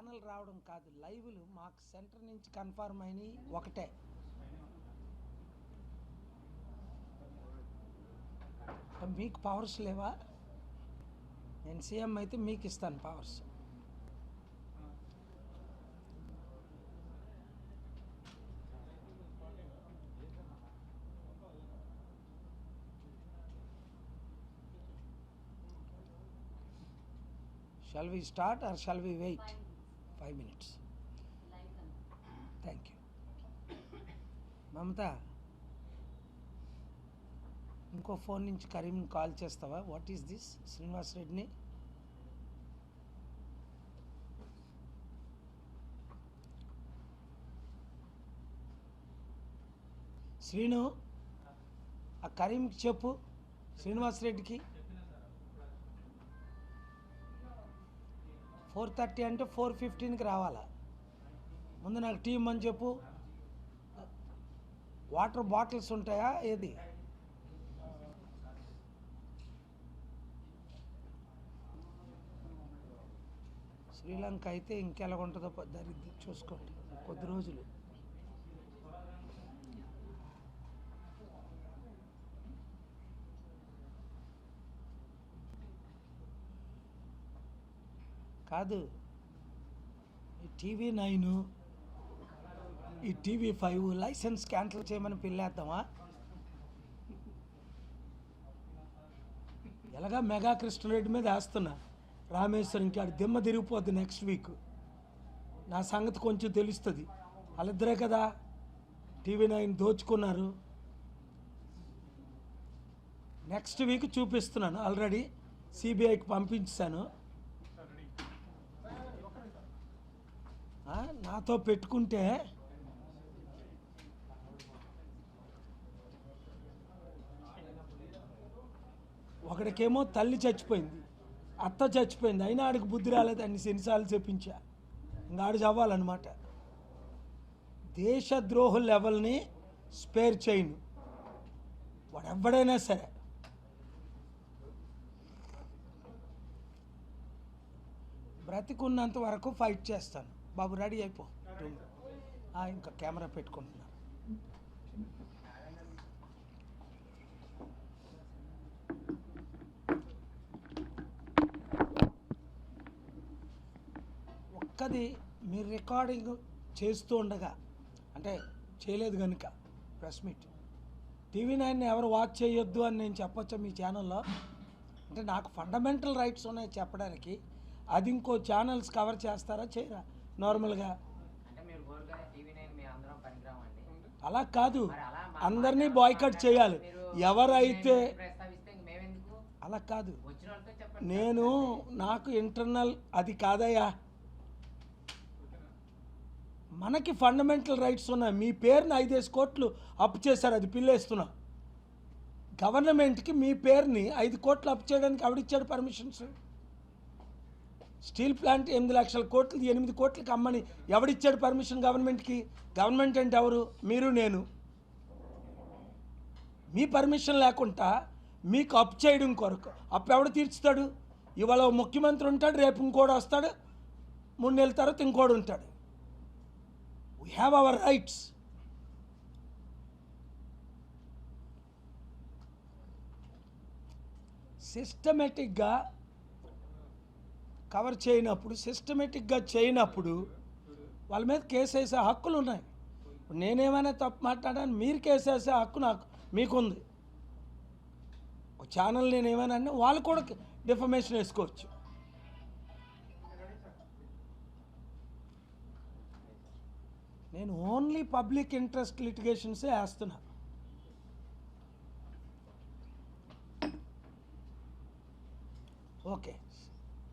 Channel రావడం కాదు లైవ్లు మాకు సెంటర్ నుంచి కన్ఫర్మ్ అయినవి ఒకటే. మీకు పవర్స్ లేవా? నేను సీఎం అయితే మీకు ఇస్తాను powers shall we start or shall we wait five minutes thank you Mamata ఇంకో ఫోన్ నుంచి కరీం కాల్ చేస్తావా? వాట్ ఈస్ దిస్ శ్రీనివాస్ రెడ్డిని శ్రీను ఆ కరీంకి చెప్పు. శ్రీనివాస్ రెడ్డికి ఫోర్ థర్టీ అంటే ఫోర్ ఫిఫ్టీన్కి రావాలా? ముందు నాకు టీమ్ అని చెప్పు. వాటర్ బాటిల్స్ ఉంటాయా? ఏది? శ్రీలంక అయితే ఇంకెలా ఉంటుందో దాన్ని చూసుకోండి. కొద్ది రోజులు. కాదు. ఈ టీవీ నైన్ ఈ టీవీ ఫైవ్ లైసెన్స్ క్యాన్సిల్ చేయమని పిల్లేద్దామా? ఎలాగా మెగా కృష్ణారెడ్డి మీద వేస్తున్నా? రామేశ్వరం ఇంకాడు దిమ్మ తిరిగిపోద్ది నెక్స్ట్ వీక్ నా సంగతి కొంచెం తెలుస్తుంది. వాళ్ళిద్దరే కదా టీవీ నైన్ దోచుకున్నారు. నెక్స్ట్ వీక్ చూపిస్తున్నాను. ఆల్రెడీ సిబిఐకి పంపించాను ఆ, నాతో పెట్టుకుంటే ఒకడికేమో తల్లి చచ్చిపోయింది అత్త చచ్చిపోయింది అయినా ఆడికి బుద్ధి రాలేదు అన్ని సెన్సార్లు చెప్పించా. ఇంకా ఆడు చవ్వాలన్నమాట. దేశద్రోహ లెవెల్ని స్పేర్ చేయను. వాడు సరే. బ్రతికున్నంత వరకు ఫైట్ చేస్తాను. బాబు రెడీ అయిపో. ఆ, ఇంకా కెమెరా పెట్టుకుంటున్నారు. ఒక్కది మీరు రికార్డింగ్ చేస్తూ ఉండగా అంటే చేయలేదు కనుక ప్రెస్ మీట్. టీవీ నైన్ ఎవరు వాచ్ చేయొద్దు అని నేను చెప్పొచ్చా మీ ఛానల్లో? అంటే నాకు ఫండమెంటల్ రైట్స్ ఉన్నాయి చెప్పడానికి. అది ఇంకో ఛానల్స్ కవర్ చేస్తారా చేయరా? నార్మల్గా అంటే మీరు కోరుగా టీవీ నైన్ మీ అందరం పనికిరామండి అలా కాదు. అందరినీ బాయ్కట్ చేయాలి. ఎవరైతే అలా కాదు. నేను నాకు ఇంటర్నల్ అది కాదయ్యా. మనకి ఫండమెంటల్ రైట్స్ ఉన్నాయి. మీ పేరుని ఐదేసి కోట్లు అప్పు చేశారు అది పిల్లేస్తున్నా. గవర్నమెంట్కి మీ పేరుని ఐదు కోట్లు అప్పు చేయడానికి ఎవడిచ్చాడు పర్మిషన్స్. స్టీల్ ప్లాంట్ ఎనిమిది లక్షల కోట్లు ఎనిమిది కోట్లకి అమ్మని ఎవడిచ్చాడు పర్మిషన్ గవర్నమెంట్కి? గవర్నమెంట్ అంటే ఎవరు? మీరు నేను. మీ పర్మిషన్ లేకుండా మీకు అప్ చేయడం కొరకు. అప్పు ఎవడు తీర్చుతాడు? ఇవాళ ముఖ్యమంత్రి ఉంటాడు రేపు ఇంకోడు వస్తాడు మూడు నెలల తర్వాత ఇంకోడు ఉంటాడు. వీ హ్యావ్ అవర్ రైట్స్ సిస్టమేటిక్గా కవర్ చేయనప్పుడు సిస్టమేటిక్గా చేయనప్పుడు వాళ్ళ మీద కేసు వేసే హక్కులు ఉన్నాయి. ఇప్పుడు నేనేమైనా తప్పు మాట్లాడాను మీరు కేసు వేసే హక్కు నాకు మీకుంది. ఒక ఛానల్ నేను ఏమైనా అంటే వాళ్ళు కూడా డిఫర్మేషన్ వేసుకోవచ్చు. నేను ఓన్లీ పబ్లిక్ ఇంట్రెస్ట్ లిటిగేషన్సే వేస్తున్నా. ఓకే.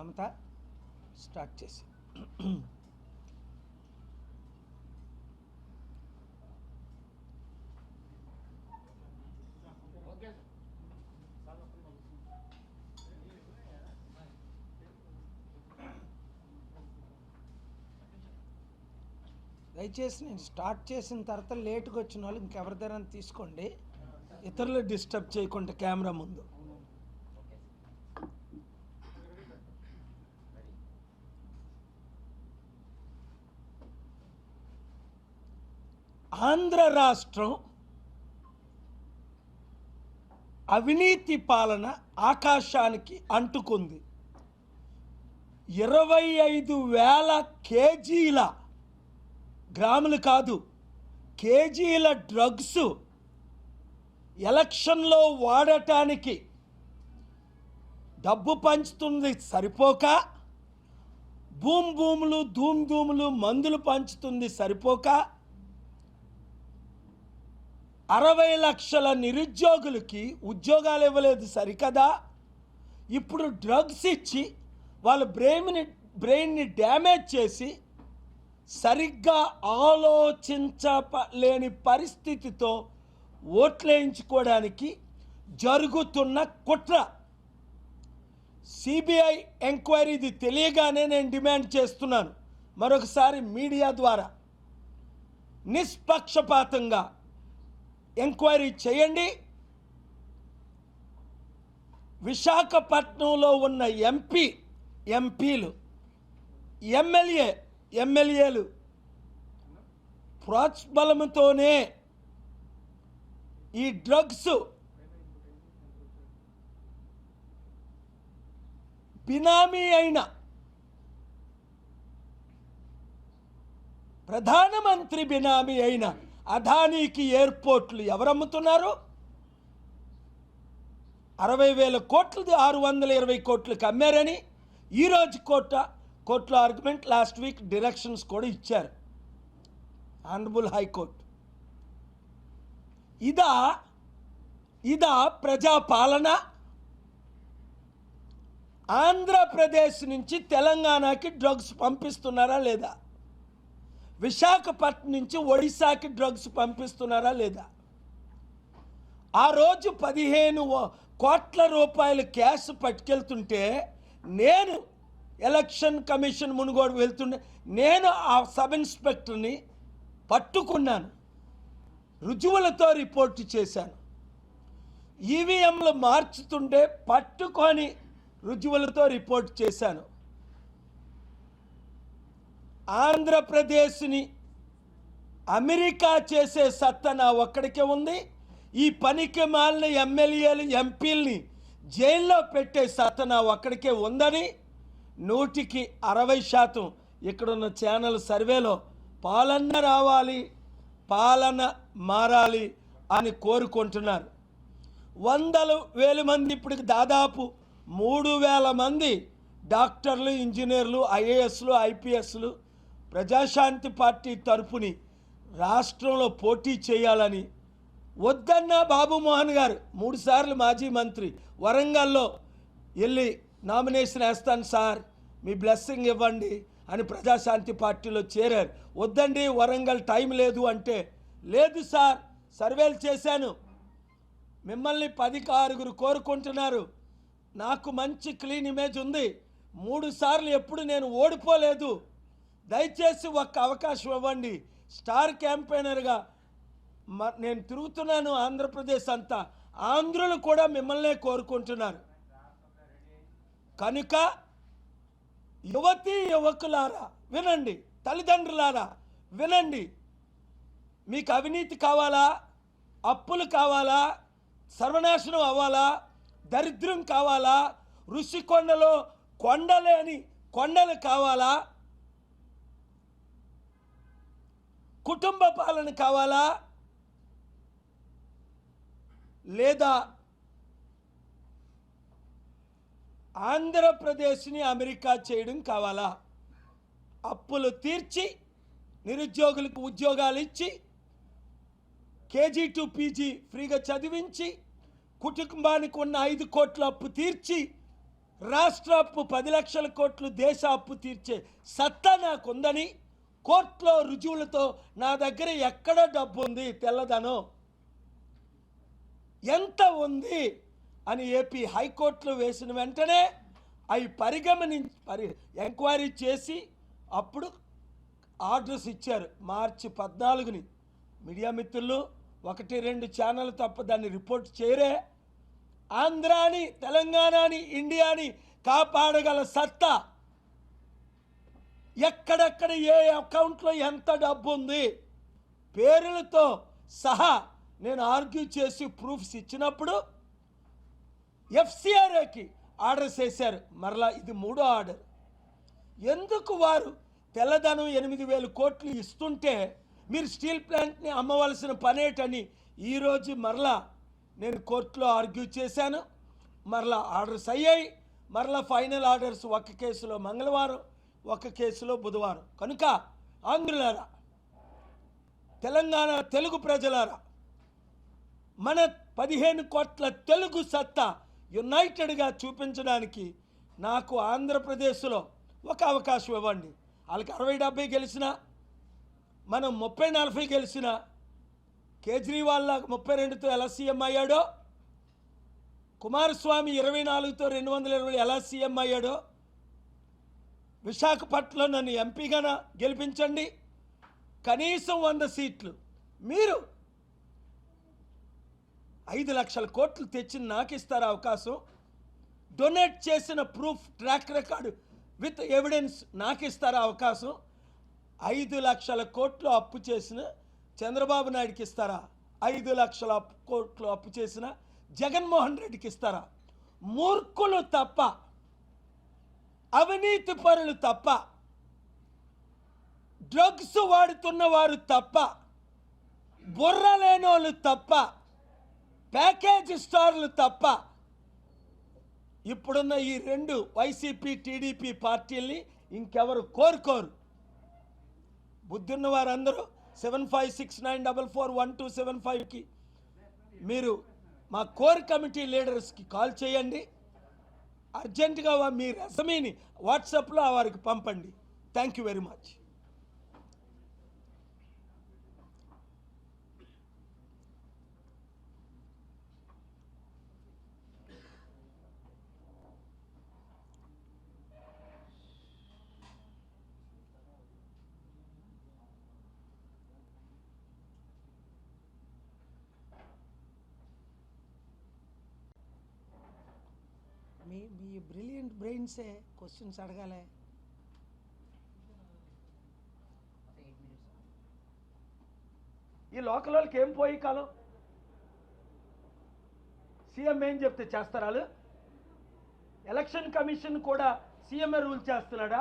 మమత స్టార్ట్ చేసి. దయచేసి నేను స్టార్ట్ చేసిన తర్వాత లేట్గా వచ్చిన వాళ్ళు ఇంకెవరిదైనా తీసుకోండి. ఇతరులు డిస్టర్బ్ చేయకుండా కెమెరా ముందు. ఆంధ్ర రాష్ట్రం అవినీతి పాలన ఆకాశానికి అంటుకుంది. ఇరవై ఐదు వేల కేజీల గ్రాములు కాదు కేజీల డ్రగ్స్ ఎలక్షన్లో వాడటానికి డబ్బు పంచుతుంది సరిపోక భూమ్ భూములు ధూమ్ ధూములు మందులు పంచుతుంది సరిపోక అరవై లక్షల నిరుద్యోగులకి ఉద్యోగాలు ఇవ్వలేదు సరికదా? ఇప్పుడు డ్రగ్స్ ఇచ్చి వాళ్ళ బ్రెయిన్ని బ్రెయిన్ని డ్యామేజ్ చేసి సరిగ్గా ఆలోచించలేని పరిస్థితితో ఓట్లేయించుకోవడానికి జరుగుతున్న కుట్ర. సిబిఐ ఎంక్వైరీది తెలియగానే నేను డిమాండ్ చేస్తున్నాను. మరొకసారి మీడియా ద్వారా. నిష్పక్షపాతంగా ఎంక్వైరీ చేయండి. విశాఖపట్నంలో ఉన్న ఎంపీ ఎంపీలు ఎమ్మెల్యే ఎమ్మెల్యేలు ప్రోత్బలంతోనే ఈ డ్రగ్స్ బినామీ అయిన ప్రధానమంత్రి బినామీ అయిన అదానీకి ఎయిర్పోర్ట్లు ఎవరు అమ్ముతున్నారు అరవై వేల కోట్లది ఆరు వందల ఇరవై కోట్లకి అమ్మారని ఈరోజు కోట కోర్టులో ఆర్గ్యుమెంట్ లాస్ట్ వీక్ డిరెక్షన్స్ కూడా ఇచ్చారు. ఆనరబుల్ హైకోర్టు ఇదా ఇదా ప్రజాపాలన? ఆంధ్రప్రదేశ్ నుంచి తెలంగాణకి డ్రగ్స్ పంపిస్తున్నారా లేదా? విశాఖపట్నం నుంచి ఒడిశాకి డ్రగ్స్ పంపిస్తున్నారా లేదా? ఆ రోజు పదిహేను కోట్ల రూపాయల క్యాష్ పట్టుకెళ్తుంటే నేను ఎలక్షన్ కమిషన్ మునుగోడు వెళ్తుండే నేను ఆ సబ్ ఇన్స్పెక్టర్ని పట్టుకున్నాను. రుజువులతో రిపోర్టు చేశాను. ఈవీఎంలు మార్చుతుంటే పట్టుకొని రుజువులతో రిపోర్ట్ చేశాను. ఆంధ్రప్రదేశ్ని అమెరికా చేసే సత్తా నా ఒక్కడికే ఉంది. ఈ పనికి మాలిన ఎమ్మెల్యేలు ఎంపీల్ని జైల్లో పెట్టే సత్తా నా ఒక్కడికే ఉందని నూటికి అరవై శాతం ఇక్కడున్న ఛానల్ సర్వేలో పాలన రావాలి పాలన మారాలి అని కోరుకుంటున్నారు. వందలు వేల మంది ఇప్పటికి దాదాపు మూడు వేల మంది డాక్టర్లు ఇంజనీర్లు ఐఏఎస్లు ఐపీఎస్లు ప్రజాశాంతి పార్టీ తరపుని రాష్ట్రంలో పోటీ చేయాలని వద్దన్న బాబు మోహన్ గారు మూడుసార్లు మాజీ మంత్రి వరంగల్లో వెళ్ళి నామినేషన్ వేస్తాను సార్ మీ బ్లెస్సింగ్ ఇవ్వండి అని ప్రజాశాంతి పార్టీలో చేరారు. వద్దండి వరంగల్ టైం లేదు అంటే లేదు సార్ సర్వేలు చేశాను. మిమ్మల్ని పది ఆరుగురు కోరుకుంటున్నారు. నాకు మంచి క్లీన్ ఇమేజ్ ఉంది. మూడు సార్లు ఎప్పుడు నేను ఓడిపోలేదు. దయచేసి ఒక్క అవకాశం ఇవ్వండి. స్టార్ క్యాంపెయినర్గా మ- నేను తిరుగుతున్నాను ఆంధ్రప్రదేశ్ అంతా. ఆంధ్రులు కూడా మిమ్మల్నే కోరుకుంటున్నారు. కనుక యువతీ యువకులారా వినండి. తల్లిదండ్రులారా వినండి. మీకు అవినీతి కావాలా? అప్పులు కావాలా? సర్వనాశనం అవ్వాలా? దరిద్రం కావాలా? ఋషికొండలో కొండలేని కొండలు కావాలా? కుటుంబ పాలన కావాలా? లేదా ఆంధ్రప్రదేశ్ని అమెరికా చేయడం కావాలా? అప్పులు తీర్చి నిరుద్యోగులకు ఉద్యోగాలు ఇచ్చి కేజీ టు పీజీ ఫ్రీగా చదివించి కుటుంబానికి ఉన్న ఐదు కోట్ల అప్పు తీర్చి రాష్ట్ర అప్పు పది లక్షల కోట్లు దేశ అప్పు తీర్చే సత్తా నాకుందని కోర్టులో రుజువులతో నా దగ్గర ఎక్కడ డబ్బు ఉంది తెల్లదనం? ఎంత ఉంది? అని ఏపీ హైకోర్టులో వేసిన వెంటనే అవి పరిగమని పరి ఎంక్వైరీ చేసి అప్పుడు ఆర్డర్స్ ఇచ్చారు. మార్చి పద్నాలుగుని. మీడియా మిత్రులు ఒకటి రెండు ఛానల్ తప్ప దాన్ని రిపోర్ట్ చేయరే. ఆంధ్రాని తెలంగాణని ఇండియాని కాపాడగల సత్తా ఎక్కడెక్కడ ఏ అకౌంట్లో ఎంత డబ్బు ఉంది పేర్లతో సహా నేను ఆర్గ్యూ చేసి ప్రూఫ్స్ ఇచ్చినప్పుడు ఎఫ్సిఆర్ఏకి ఆర్డర్ చేశారు. మరలా ఇది మూడో ఆర్డర్. ఎందుకు వారు తెల్లదనం ఎనిమిది వేల కోట్లు ఇస్తుంటే మీరు స్టీల్ ప్లాంట్ని అమ్మవలసిన పనేటని ఈరోజు మరలా నేను కోర్టులో ఆర్గ్యూ చేశాను. మరలా ఆర్డర్స్ అయ్యాయి. మరలా ఫైనల్ ఆర్డర్స్ ఒక కేసులో మంగళవారం. ఒక కేసులో బుధవారం. కనుక ఆంధ్రులారా తెలంగాణ తెలుగు ప్రజలారా మన పదిహేను కోట్ల తెలుగు సత్తా యునైటెడ్గా చూపించడానికి నాకు ఆంధ్రప్రదేశ్లో ఒక అవకాశం ఇవ్వండి. వాళ్ళకి అరవై డెబ్బై గెలిచిన మనం ముప్పై నలభై గెలిచిన కేజ్రీవాల్ ముప్పై రెండుతో ఎలా సీఎం అయ్యాడో కుమారస్వామి ఇరవై నాలుగుతో రెండు వందల ఇరవై ఎలా సీఎం అయ్యాడో విశాఖపట్నంలో నన్ను ఎంపీగా గెలిపించండి. కనీసం వంద సీట్లు. మీరు ఐదు లక్షల కోట్లు తెచ్చి నాకు ఇస్తారు అవకాశం. డొనేట్ చేసిన proof track record with evidence నాకు ఇస్తారు అవకాశం. ఐదు లక్షల కోట్లు అప్పు చేసిన చంద్రబాబు నాయుడికి ఇస్తారా? ఐదు లక్షల కోట్లు అప్పు చేసిన జగన్మోహన్ రెడ్డికి ఇస్తారా? మూర్ఖులు తప్ప అవినీతి పరులు తప్ప డ్రగ్స్ వాడుతున్న వారు తప్ప బుర్ర లేనోళ్ళు తప్ప ప్యాకేజ్ స్టార్లు తప్ప ఇప్పుడున్న ఈ రెండు వైసీపీ టీడీపీ పార్టీల్ని ఇంకెవరు కోరుకోరు. బుద్ధున్న వారందరూ seven five six nine double four one two seven ఫైవ్కి మీరు మా కోర్ కమిటీ లీడర్స్కి కాల్ చేయండి. అర్జెంటుగా మీ రెసమీని వాట్సాప్లో వారికి పంపండి. థ్యాంక్ యూ వెరీ మచ్ మీ మీ బ్రిలియంట్ బ్రెయిన్సే క్వశ్చన్స్ అడగాలే. ఈ లోకల్ వాళ్ళకి ఏం పోయి కాలం? సీఎం ఏం చెప్తే చేస్తారా ఎలక్షన్ కమిషన్ కూడా సీఎంఏ రూల్ చేస్తున్నాడా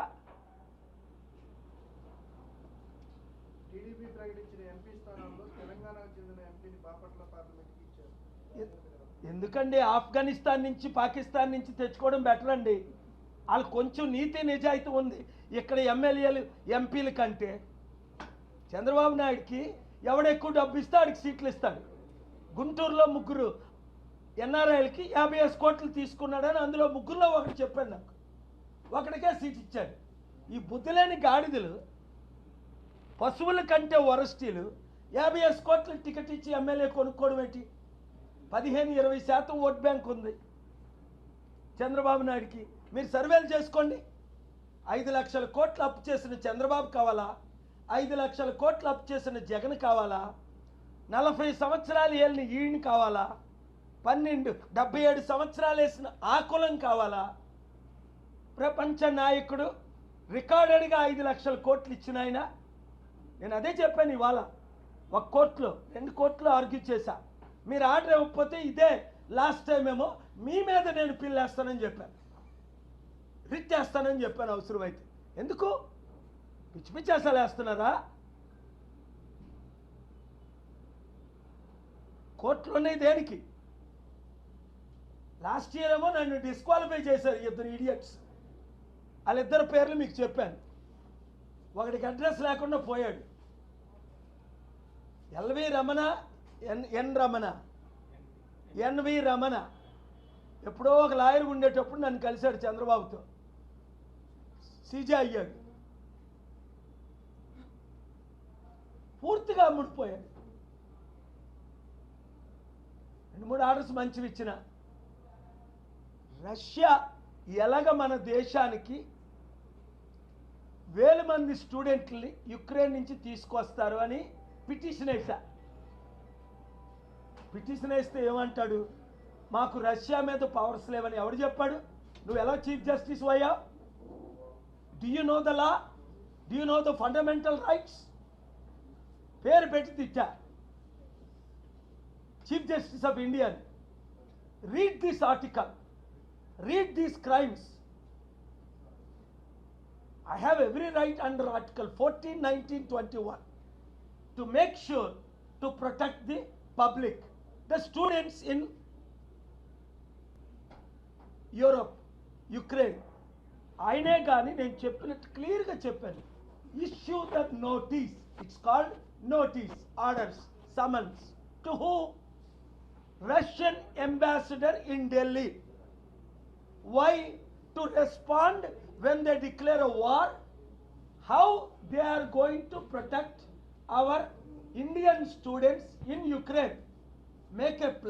టీడీపీ ప్రకటించిన ఎంపీ స్థానంలో తెలంగాణకు చెందిన ఎంపీని బాపట్ల పార్లమెంట్కి ఇచ్చారు ఎందుకండి ఆఫ్ఘనిస్తాన్ నుంచి పాకిస్తాన్ నుంచి తెచ్చుకోవడం బెటర్ అండి? వాళ్ళు కొంచెం నీతి నిజాయితీ ఉంది. ఇక్కడ ఎమ్మెల్యేలు ఎంపీల కంటే చంద్రబాబు నాయుడుకి ఎవడెక్కువ డబ్బు ఇస్తే ఆడికి సీట్లు ఇస్తాడు. గుంటూరులో ముగ్గురు ఎన్ఆర్ఐలకి యాభై ఐదు కోట్లు తీసుకున్నాడని అందులో ముగ్గురులో ఒకటి చెప్పాడు నాకు. ఒకటికే సీట్ ఇచ్చాడు. ఈ బుద్ధి లేని గాడిదలు పశువుల కంటే వరస్టీలు యాభై ఐదు కోట్లు టికెట్ ఇచ్చి ఎమ్మెల్యే కొనుక్కోవడం ఏంటి? పదిహేను ఇరవై శాతం ఓట్ బ్యాంక్ ఉంది. చంద్రబాబు నాయుడికి మీరు సర్వేలు చేసుకోండి. ఐదు లక్షల కోట్లు అప్పు చేసిన చంద్రబాబు కావాలా? ఐదు లక్షల కోట్లు అప్పు చేసిన జగన్ కావాలా? నలభై సంవత్సరాలు ఏళ్ళని ఈయన కావాలా? పన్నెండు డెబ్బై ఏడు సంవత్సరాలు వేసిన ఆ కులం కావాలా? ప్రపంచ నాయకుడు రికార్డెడ్గా ఐదు లక్షల కోట్లు ఇచ్చిన ఆయన. నేను అదే చెప్పాను ఇవాళ. ఒక కోర్టులో రెండు కోట్లు ఆర్గ్యూ చేశాను మీరు ఆర్డర్ ఇవ్వకపోతే ఇదే లాస్ట్ టైం ఏమో మీ మీద నేను పిల్లేస్తానని చెప్పాను. రిచ్ చేస్తానని చెప్పాను అవసరమైతే. ఎందుకు? పిచ్చి పిచ్చి అసలు వేస్తున్నారా? ఉన్నాయి దేనికి? లాస్ట్ ఇయర్ ఏమో నన్ను డిస్క్వాలిఫై చేశారు ఇద్దరు ఇడియట్స్ వాళ్ళిద్దరు పేర్లు మీకు చెప్పాను. ఒకడికి అడ్రస్ లేకుండా పోయాడు. LV Ramana N N Ramana. NV Ramana. ఎప్పుడో ఒక లాయర్ ఉండేటప్పుడు నన్ను కలిశాడు చంద్రబాబుతో. సీజే అయ్యాడు. పూర్తిగా అమ్ముడిపోయాడు రెండు మూడు ఆర్డర్స్ మంచివి ఇచ్చిన. రష్యా ఎలాగ మన దేశానికి వేల మంది స్టూడెంట్ని యుక్రెయిన్ నుంచి తీసుకొస్తారు అని పిటిషన్ వేశా. పిటిషన్ వేస్తే ఏమంటాడు? మాకు రష్యా మీద పవర్స్ లేవని ఎవడు చెప్పాడు? నువ్వు ఎలా చీఫ్ జస్టిస్ అయ్యా do you know the law do you know the fundamental rights పేరు పెట్టి తిట్టా. Chief justice of India read this article read these crimes I have every right under Article 14, 19, 21 to make sure to protect the public, the students in Europe Ukraine ఆయనే కానీ నేను చెప్పినట్టు క్లియర్గా చెప్పాను issue the notice it's called notice orders summons to who Russian ambassador in Delhi why to respond when they declare a war how they are going to protect our indian students in ukraine make a plan